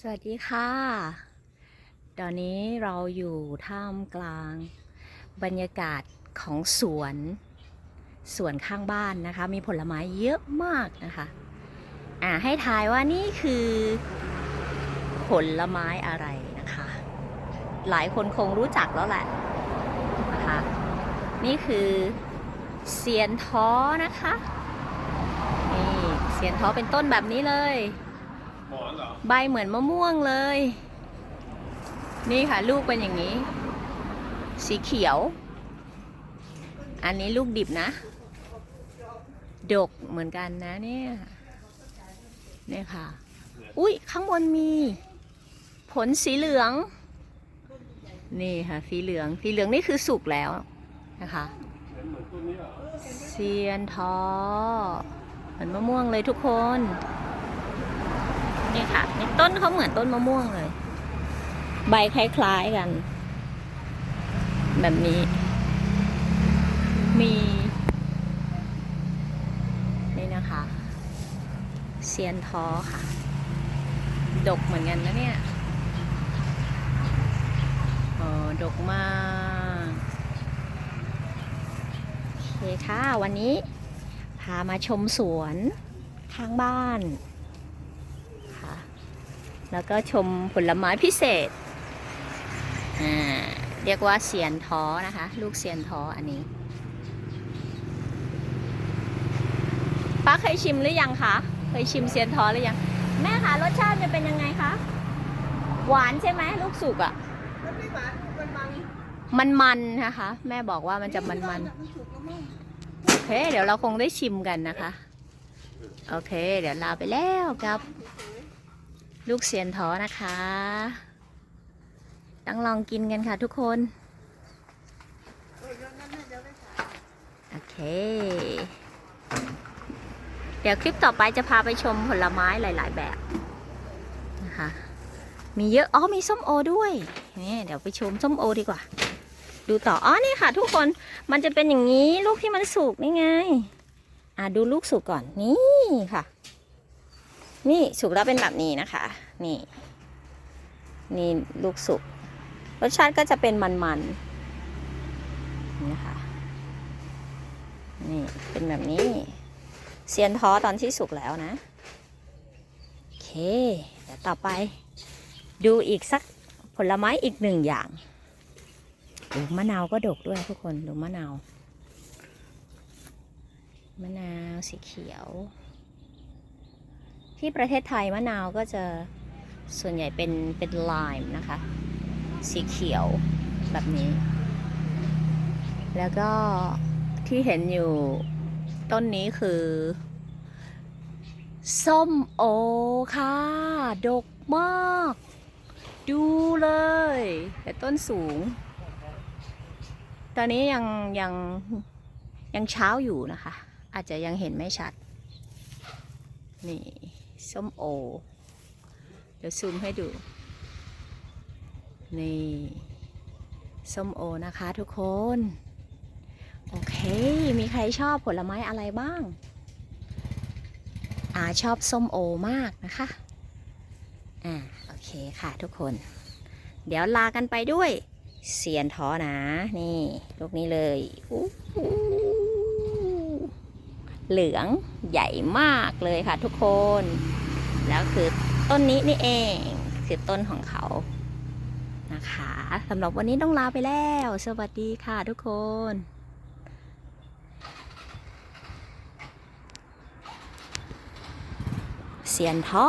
สวัสดีค่ะ ตอนนี้เราอยู่ท่ามกลาง บรรยากาศของสวน สวนข้างบ้านนะคะ มีผลไม้เยอะมากนะคะ อ่าให้ทายว่านี่คือ ผลไม้อะไรนะคะ หลายคนคงรู้จักแล้วแหละนะคะ นี่คือเสียนท้อนะคะ นี่เสียนท้อเป็นต้นแบบนี้เลย ใบเหมือนมะม่วงเลย นี่ค่ะลูกเป็นอย่างนี้ สีเขียว อันนี้ลูกดิบนะ ดกเหมือนกันนะเนี่ยนี่ค่ะ อุ้ยข้างบนมี ผลสีเหลือง นี่ค่ะ สีเหลือง สีเหลืองนี่คือสุกแล้วนะคะเหมือนต้นนี้เหรอเซียนทอเหมือนมะม่วงเลยทุกคน นี่ค่ะนี่ต้นเขาเหมือนต้นมะม่วงเลย ใบคล้ายๆกัน แบบนี้ มี นี่นะคะเซียนท้อค่ะ ดกเหมือนกันนะเนี่ยโอ้ดกมากโอเคค่ะ วันนี้พามาชมสวนข้างบ้าน แล้วก็ชมผลไม้พิเศษ เรียกว่าเสียนท้อนะคะ ลูกเสียนท้ออันนี้ป้าเคยชิมหรือยังคะ เคยชิมเสียนท้อหรือยัง แม่คะรสชาติมันเป็นยังไงคะ หวานใช่ไหมลูกสุกอะ่ะ มันไม่หวาน มันมัน มันมันนะคะ แม่บอกว่ามันจะมันมันโอเค เดี๋ยวเราคงได้ชิมกันนะคะ โอเค เดี๋ยวลาไปแล้วกับ ลูกเสียนทอนะคะ ต้องลองกินกันค่ะทุกคน โอเค เดี๋ยวคลิปต่อไปจะพาไปชมผลไม้หลาย ๆ แบบนะคะ มีเยอะ อ๋อ มีส้มโอด้วย นี่เดี๋ยวไปชมส้มโอดีกว่า ดูต่อ อ๋อ นี่ค่ะ ทุกคน มันจะเป็นอย่างนี้ ลูกที่มันสุกนี่ไง อะดูลูกสุกก่อน นี่ค่ะ นี่สุกแล้วเป็นแบบนี้นะคะ นี่ นี่ลูกสุก รสชาติก็จะเป็นมันๆนี่นะคะนี่เป็นแบบนี้ เซียนท้อตอนที่สุกแล้วนะ โอเค เดี๋ยวต่อไป ดูอีกสักผลไม้อีกหนึ่งอย่างดูมะนาวก็ดกด้วยทุกคนดูมะนาว มะนาวสีเขียว ที่ประเทศไทยมะนาวก็จะส่วนใหญ่เป็นเป็นลายนะคะ สีเขียวแบบนี้ แล้วก็ที่เห็นอยู่ต้นนี้คือ ส้มโอค่ะ ดกมาก ดูเลย แต่ต้นสูง ตอนนี้ยังยังยังเช้าอยู่นะคะ อาจจะยังเห็นไม่ชัด นี่ ส้มโอ เดี๋ยวซูมให้ดู นี่ ส้มโอนะคะทุกคน โอเค มีใครชอบผลไม้อะไรบ้างอ่าชอบส้มโอมากนะคะ อ่า โอเคค่ะทุกคน เดี๋ยวลากันไปด้วย เสียนท้อนะ นี่ ลูกนี้เลยอู้ เหลืองใหญ่มากเลยค่ะทุกคน แล้วคือต้นนี้นี่เองคือต้นของเขานะคะสำหรับวันนี้ต้องลาไปแล้ว สวัสดีค่ะทุกคนเสียนท้อ